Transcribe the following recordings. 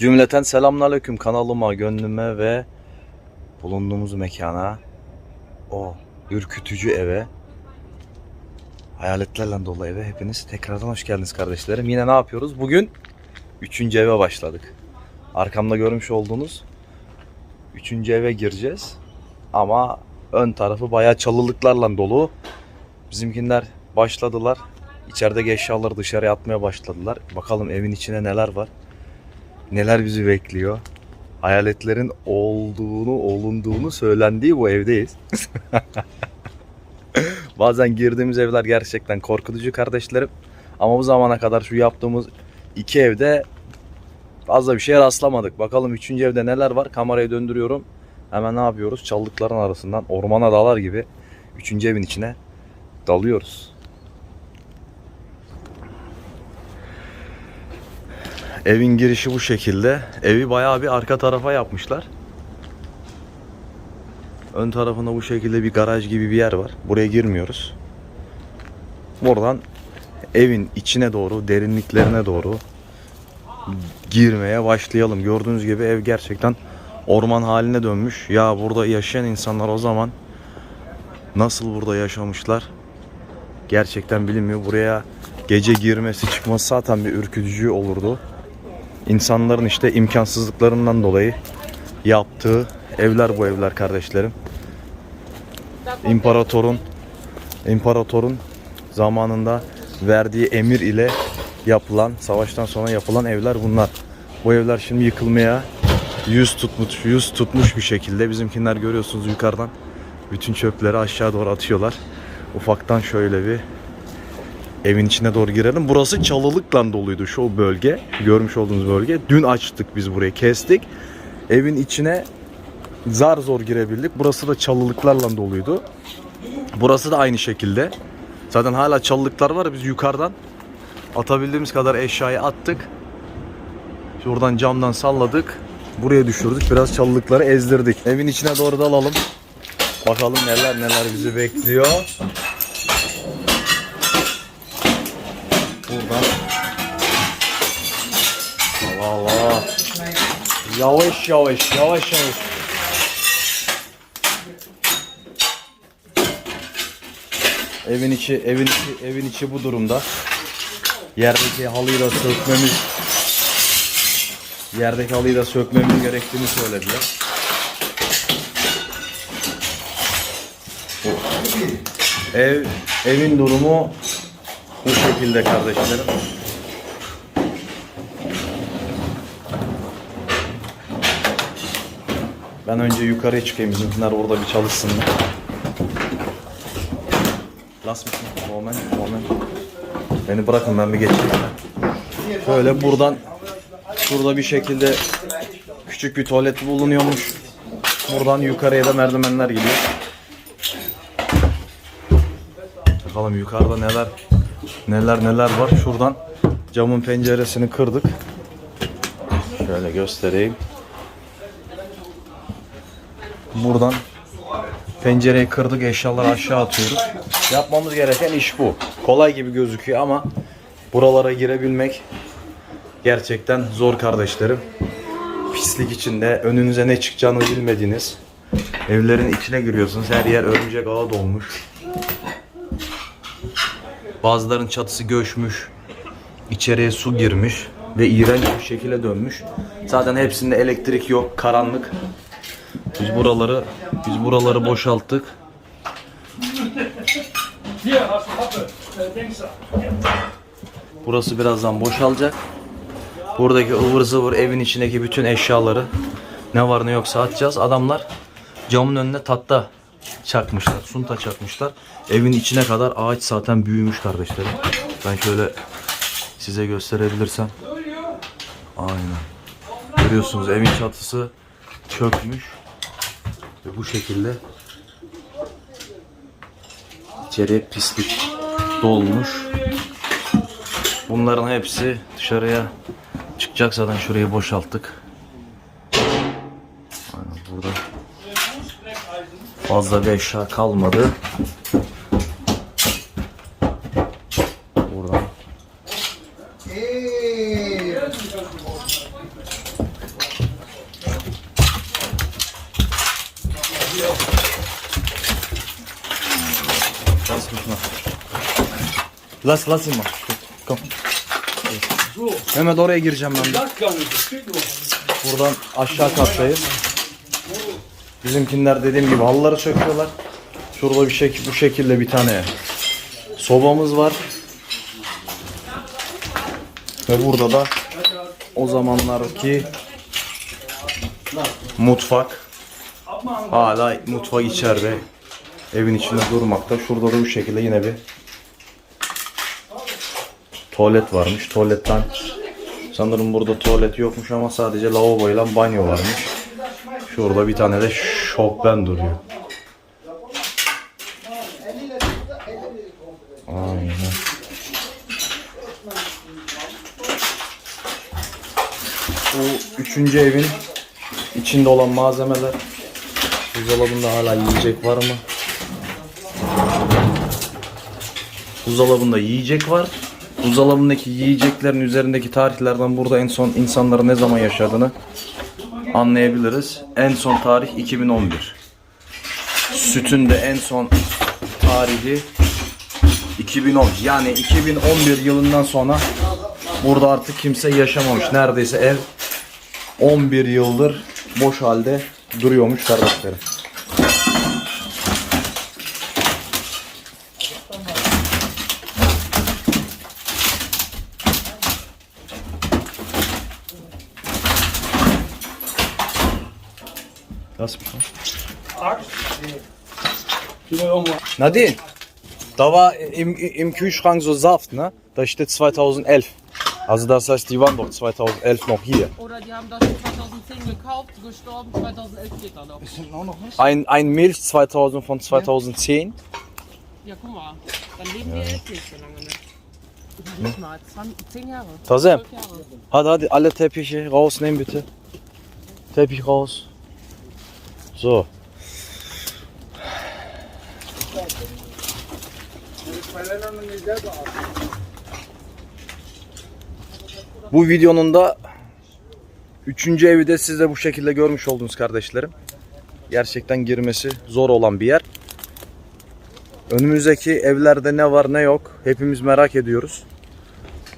Cümleten selamünaleyküm kanalıma, gönlüme ve bulunduğumuz mekana, o ürkütücü eve, hayaletlerle dolu eve hepiniz tekrardan hoş geldiniz kardeşlerim. Yine ne yapıyoruz? Bugün üçüncü eve başladık. Arkamda görmüş olduğunuz üçüncü eve gireceğiz. Ama ön tarafı bayağı çalılıklarla dolu. Bizimkinler başladılar. İçerideki eşyaları dışarıya atmaya başladılar. Bakalım evin içine neler var neler bizi bekliyor. Hayaletlerin olduğunu, olunduğunu söylendiği bu evdeyiz. Bazen girdiğimiz evler gerçekten korkutucu kardeşlerim. Ama bu zamana kadar şu yaptığımız iki evde fazla bir şeye rastlamadık. Bakalım üçüncü evde neler var. Kamerayı döndürüyorum. Hemen ne yapıyoruz? Çalılıkların arasından ormana dalar gibi üçüncü evin içine dalıyoruz. Evin girişi bu şekilde. Evi bayağı bir arka tarafa yapmışlar. Ön tarafında bu şekilde bir garaj gibi bir yer var. Buraya girmiyoruz. Buradan evin içine doğru, derinliklerine doğru girmeye başlayalım. Gördüğünüz gibi ev gerçekten orman haline dönmüş. Ya burada yaşayan insanlar o zaman nasıl burada yaşamışlar? Gerçekten bilinmiyor. Buraya gece girmesi çıkması zaten bir ürkütücü olurdu insanların işte imkansızlıklarından dolayı yaptığı evler bu evler kardeşlerim. İmparatorun imparatorun zamanında verdiği emir ile yapılan, savaştan sonra yapılan evler bunlar. Bu evler şimdi yıkılmaya yüz tutmuş, yüz tutmuş bir şekilde. Bizimkinler görüyorsunuz yukarıdan bütün çöpleri aşağı doğru atıyorlar. Ufaktan şöyle bir evin içine doğru girelim. Burası çalılıkla doluydu şu bölge. Görmüş olduğunuz bölge. Dün açtık biz burayı kestik. Evin içine zar zor girebildik. Burası da çalılıklarla doluydu. Burası da aynı şekilde. Zaten hala çalılıklar var. Biz yukarıdan atabildiğimiz kadar eşyayı attık. Şuradan camdan salladık. Buraya düşürdük. Biraz çalılıkları ezdirdik. Evin içine doğru dalalım. Bakalım neler neler bizi bekliyor. Buradan. Allah Allah. Yavaş yavaş yavaş yavaş. Evin içi evin içi evin içi bu durumda. Yerdeki halıyı da sökmemiz yerdeki halıyı da sökmemiz gerektiğini söylediler. Ev evin durumu bu şekilde kardeşlerim. Ben önce yukarıya çıkayım bizimkiler orada bir çalışsınlar. Last mısın? Moment, moment. Beni bırakın ben bir geçeyim. Böyle buradan şurada bir şekilde küçük bir tuvalet bulunuyormuş. Buradan yukarıya da merdivenler gidiyor. Bakalım yukarıda neler neler neler var. Şuradan camın penceresini kırdık. Şöyle göstereyim. Buradan pencereyi kırdık, eşyaları aşağı atıyoruz. Yapmamız gereken iş bu. Kolay gibi gözüküyor ama buralara girebilmek gerçekten zor kardeşlerim. Pislik içinde önünüze ne çıkacağını bilmediğiniz evlerin içine giriyorsunuz. Her yer örümcek ağı dolmuş. Bazıların çatısı göçmüş. içeriye su girmiş ve iğrenç bir şekilde dönmüş. Zaten hepsinde elektrik yok, karanlık. Biz buraları biz buraları boşalttık. Burası birazdan boşalacak. Buradaki ıvır zıvır evin içindeki bütün eşyaları ne var ne yoksa atacağız. Adamlar camın önüne tatta çakmışlar. Sunta çakmışlar. Evin içine kadar ağaç zaten büyümüş kardeşlerim. Ben şöyle size gösterebilirsem. Aynen. Görüyorsunuz evin çatısı çökmüş. Ve bu şekilde içeriye pislik dolmuş. Bunların hepsi dışarıya çıkacak zaten şurayı boşalttık. Aynen burada Fazla bir eşya kalmadı. Buradan. Las las ima. Kom. Mehmet oraya gireceğim ben de. Buradan aşağı kattayız. Bizimkinler dediğim gibi halıları söküyorlar. Şurada bir şekil bu şekilde bir tane sobamız var. Ve burada da o zamanlarki mutfak hala mutfak içeride evin içinde durmakta. Şurada da bu şekilde yine bir tuvalet varmış. Tuvaletten sanırım burada tuvalet yokmuş ama sadece lavaboyla banyo varmış. Şurada bir tane de şofben duruyor. Aynen. Bu üçüncü evin içinde olan malzemeler. Buzdolabında hala yiyecek var mı? Buzdolabında yiyecek var. Buzdolabındaki yiyeceklerin üzerindeki tarihlerden burada en son insanların ne zaman yaşadığını anlayabiliriz. En son tarih 2011. Sütün de en son tarihi 2010. Yani 2011 yılından sonra burada artık kimse yaşamamış. Neredeyse ev 11 yıldır boş halde duruyormuş kardeşlerim. Gehen wir irgendwo. Nadine, da war im, im Kühlschrank so Saft, ne? Da steht 2011. Also das heißt, die waren doch 2011 noch hier. Oder die haben das schon 2010 gekauft, gestorben, 2011 steht da noch. Ein, ein Milch 2000 von 2010. Ja, guck mal, dann leben wir jetzt nicht so lange mit. Nicht mal, 20, 10 Jahre. Tazem, 12 Jahre. hadi hadi alle Teppiche rausnehmen bitte. Teppich raus. So. Bu videonun da üçüncü evi de siz de bu şekilde görmüş oldunuz kardeşlerim. Gerçekten girmesi zor olan bir yer. Önümüzdeki evlerde ne var ne yok hepimiz merak ediyoruz.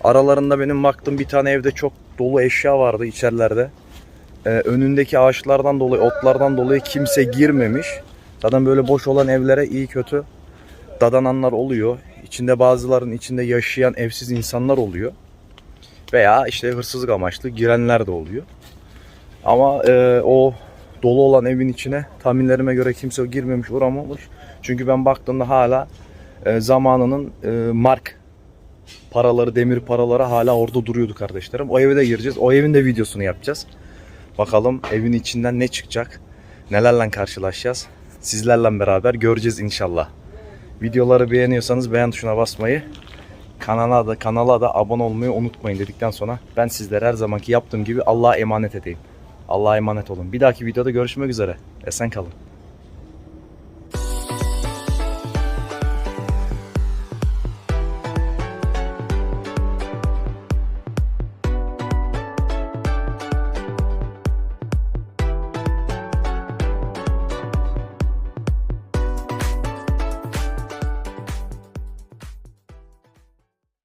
Aralarında benim baktığım bir tane evde çok dolu eşya vardı içerilerde. Ee, önündeki ağaçlardan dolayı, otlardan dolayı kimse girmemiş. Zaten böyle boş olan evlere iyi kötü dadananlar oluyor. İçinde bazıların içinde yaşayan evsiz insanlar oluyor. Veya işte hırsızlık amaçlı girenler de oluyor. Ama e, o dolu olan evin içine tahminlerime göre kimse girmemiş, uğramamış. Çünkü ben baktığımda hala e, zamanının e, mark paraları, demir paraları hala orada duruyordu kardeşlerim. O eve de gireceğiz. O evin de videosunu yapacağız. Bakalım evin içinden ne çıkacak? Nelerle karşılaşacağız? Sizlerle beraber göreceğiz inşallah. Videoları beğeniyorsanız beğen tuşuna basmayı, kanala da kanala da abone olmayı unutmayın dedikten sonra ben sizlere her zamanki yaptığım gibi Allah'a emanet edeyim. Allah'a emanet olun. Bir dahaki videoda görüşmek üzere. Esen kalın.